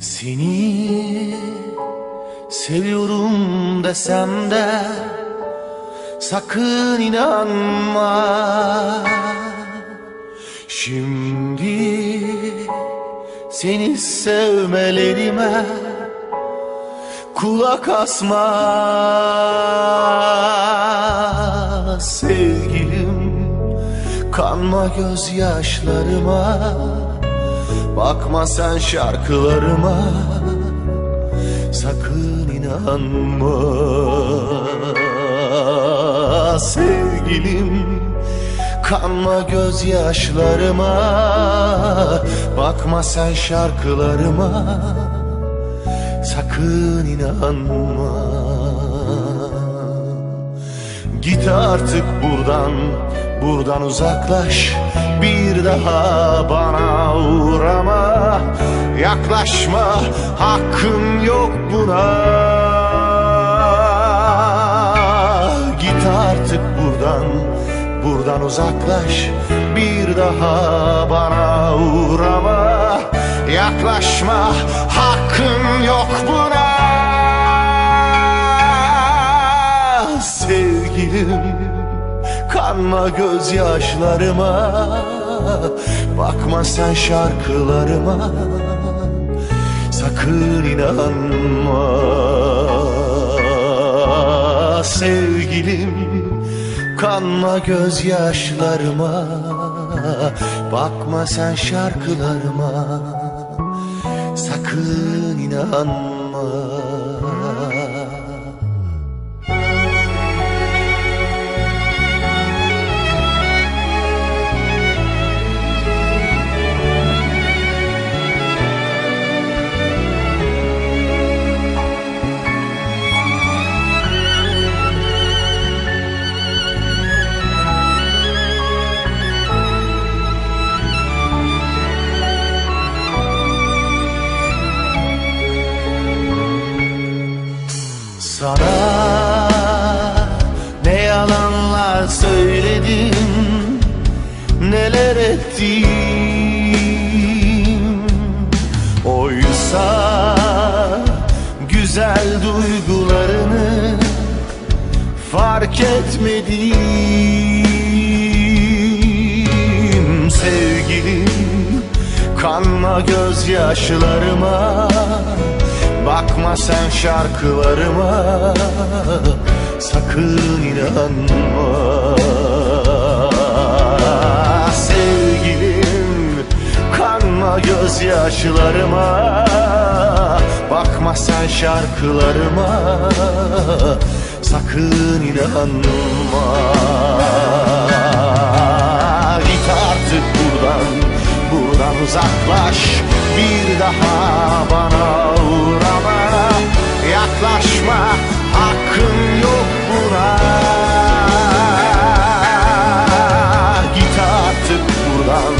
Seni seviyorum desem de sakın inanma. Şimdi seni sevmelerime kulak asma. Sevgilim kanma gözyaşlarıma Bakma sen şarkılarıma Sakın inanma. Sevgilim Kanma gözyaşlarıma. Bakma sen şarkılarıma Sakın inanma. Git artık buradan, buradan uzaklaş Bir daha bana uğrama. Yaklaşma, hakkın yok buna. Git artık buradan, buradan uzaklaş Bir daha bana uğrama. Yaklaşma, hakkın yok buna Kanma gözyaşlarıma. Bakma sen şarkılarıma. Sakın inanma. Sevgilim Kanma gözyaşlarıma. Bakma sen şarkılarıma. Sakın inanma Sana ne yalanlar söyledim Neler ettim. Oysa güzel duygularını Fark etmedim. Sevgilim kanma gözyaşlarıma Bakma sen şarkılarıma Sakın inanma. Sevgilim kanma gözyaşlarıma. Bakma sen şarkılarıma Sakın inanma Uzaklaş Bir daha bana uğrama Yaklaşma Hakkın yok buna. Git artık buradan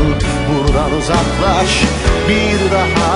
Buradan uzaklaş Bir daha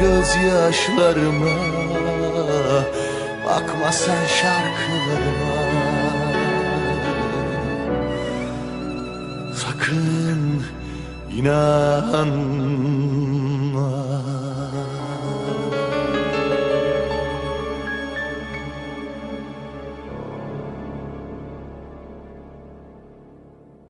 gözyaşlarıma. Bakma sen şarkılarıma. Sakın inanma